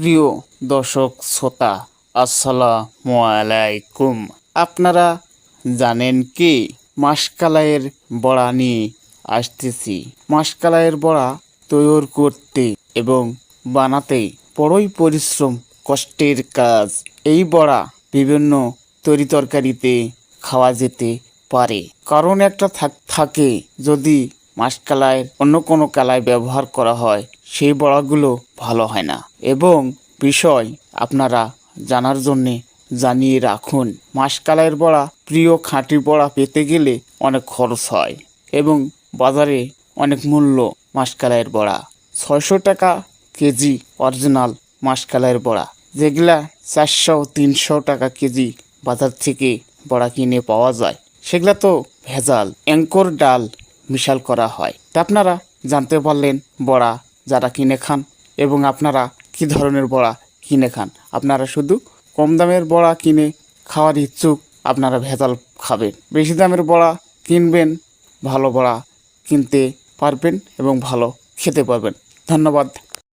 প্রিয় দর্শক, শ্রোতা, আসসালামু আলাইকুম। আপনারা জানেন কি? মাসকালাইয়ের বড়া নিয়ে আসতেছি। মাসকালাইয়ের বড়া তৈরি করতে এবং বানাতে বড়ই পরিশ্রম, কষ্টের কাজ। এই বড়া বিভিন্ন তরি তরকারিতে খাওয়া যেতে পারে। কারণ একটা থাক- থাকে, যদি মাসকালাইয়ের অন্য কোনো কালায় ব্যবহার করা হয়, সেই বড়াগুলো ভালো হয় না। এবং বিষয় আপনারা জানার জন্যে জানিয়ে রাখুন মাসকালাইয়ের বড়া প্রিয় খাঁটি বড়া পেতে গেলে অনেক খরচ হয় এবং বাজারে অনেক মূল্য মাসকালাইয়ের বড়া। ছয়শো টাকা কেজি অরিজিনাল মাসকালাইয়ের বড়া, যেগুলা চারশো, তিনশো টাকা কেজি বাজার থেকে বড়া কিনে পাওয়া যায়। সেগুলা তো ভেজাল, অ্যাঙ্কর ডাল মিশাল করা হয়। তা আপনারা জানতে পারলেন বড়া যারা কিনে খান এবং আপনারা কি ধরনের বড়া কিনে খান। আপনারা শুধু কম দামের বড়া কিনে খাওয়ার ইচ্ছুক আপনারা ভেজাল খাবেন। বেশি দামের বড়া কিনবেন, ভালো বড়া কিনতে পারবেন এবং ভালো খেতে পারবেন। ধন্যবাদ।